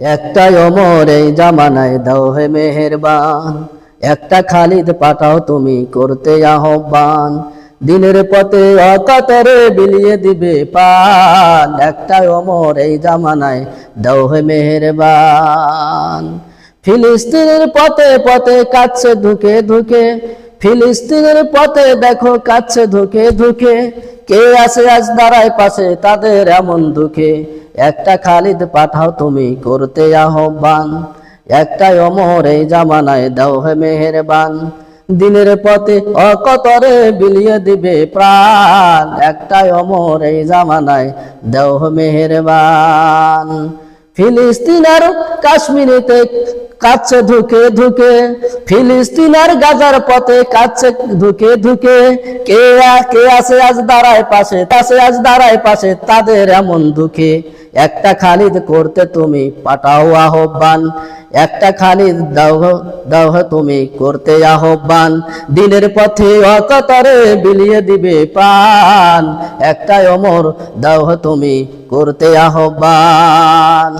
একটাই অমর এই জামানায়, দাও হে মেহেরবান। একটা খালিদ পাঠাও তুমি করতে আহ্বান। দিনের পথে অকাতরে বিলিয়ে দিবে পান। একটাই অমর এই জামানায়, দাও হে মেহেরবান। ফিলিস্তিনের পথে পথে কাছে ধুকে ধুকে ফিলিস্তিনের পথে দেখো কাছে ধুকে ধুকে। কে আছে আজ দাঁড়ায় পাশে তাদের এমন দুঃখে? একটা খালিদ পাঠাও তুমি করতে আহ্বান। একটাই অমর এই জামানায় দাও হে মেহেরবান। দিনের পথে অকতরে বিলিয়ে দিবে প্রাণ। একটাই অমর এই জামানায় হে মেহেরবান। ফিলিস্তিন আর কাশ্মীরেতে কাছে ধুকে ধুকে ফিলিস্তিন আর গাজার পথে কাছে ধুকে ধুকে কে কে আছে আজ দাঁড়ায় পাশে তাসে আজ দাঁড়ায় পাশে, তাদের এমন দুঃখে। একটা খালিদ করতে তুমি পাঠাও আহ্বান। একটা খালিদ দাহ দাহ তুমি করতে আহ্বান। দিনের পথে অকতরে বিলিয়ে দিবে পান একটা অমর দাহ তুমি করতে আহ্বান।